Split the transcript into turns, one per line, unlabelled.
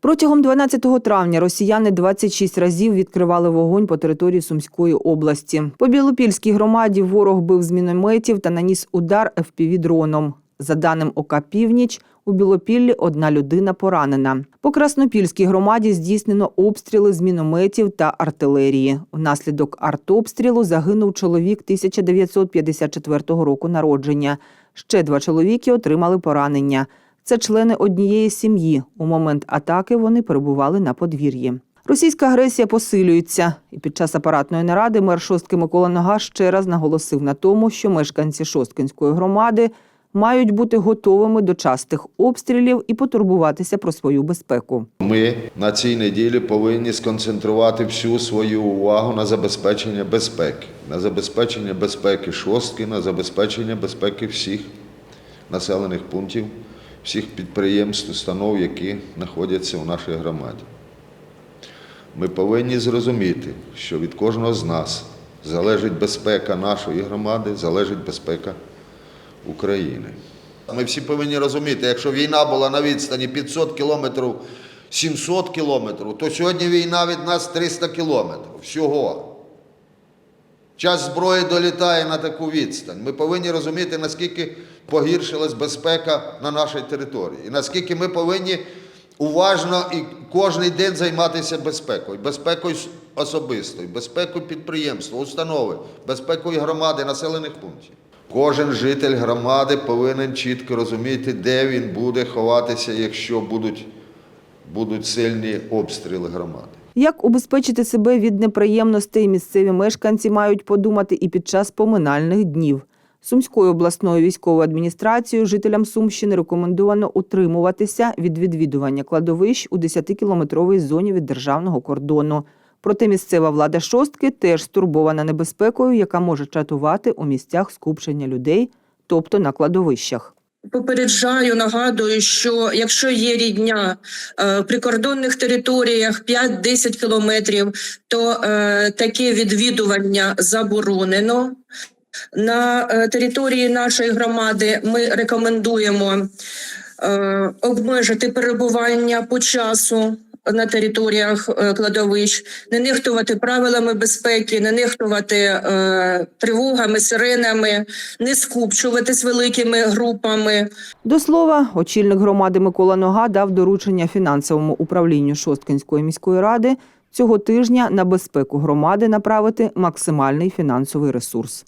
Протягом 12 травня росіяни 26 разів відкривали вогонь по території Сумської області. По Білопільській громаді ворог бив з мінометів та наніс удар ФПВ-дроном. За даним ОК «Північ», у Білопіллі одна людина поранена. По Краснопільській громаді здійснено обстріли з мінометів та артилерії. Внаслідок артобстрілу загинув чоловік 1954 року народження. Ще два чоловіки отримали поранення. Це члени однієї сім'ї. У момент атаки вони перебували на подвір'ї. Російська агресія посилюється, і під час апаратної наради мер Шостки Микола Нога ще раз наголосив на тому, що мешканці Шосткинської громади мають бути готовими до частих обстрілів і потурбуватися про свою безпеку.
Ми на цій неділі повинні сконцентрувати всю свою увагу на забезпечення безпеки, на забезпечення безпеки шостки, на забезпечення безпеки всіх населених пунктів, всіх підприємств, установ, які знаходяться у нашій громаді. Ми повинні зрозуміти, що від кожного з нас залежить безпека нашої громади, залежить безпека України. Ми всі повинні розуміти, якщо війна була на відстані 500 кілометрів, 700 кілометрів, то сьогодні війна від нас 300 кілометрів всього. Час зброї долітає на таку відстань. Ми повинні розуміти, наскільки погіршилась безпека на нашій території. І наскільки ми повинні уважно і кожен день займатися безпекою, безпекою особистою, безпекою підприємства, установи, безпекою громади, населених пунктів. Кожен житель громади повинен чітко розуміти, де він буде ховатися, якщо будуть, будуть сильні обстріли громади.
Як убезпечити себе від неприємностей місцеві мешканці мають подумати і під час поминальних днів. Сумською обласною військовою адміністрацією жителям Сумщини рекомендовано утримуватися від відвідування кладовищ у 10-кілометровій зоні від державного кордону. Проте місцева влада шостки теж стурбована небезпекою, яка може чатувати у місцях скупчення людей, тобто на кладовищах.
Попереджаю, нагадую, що якщо є рідня е, в прикордонних територіях 5-10 кілометрів, то е, таке відвідування заборонено. На е, території нашої громади ми рекомендуємо обмежити перебування по часу на територіях е, кладовищ, не нехтувати правилами безпеки, не нехтувати е, тривогами, сиренами, не скупчуватись великими групами.
До слова, очільник громади Микола Нога дав доручення фінансовому управлінню Шосткинської міської ради цього тижня на безпеку громади направити максимальний фінансовий ресурс.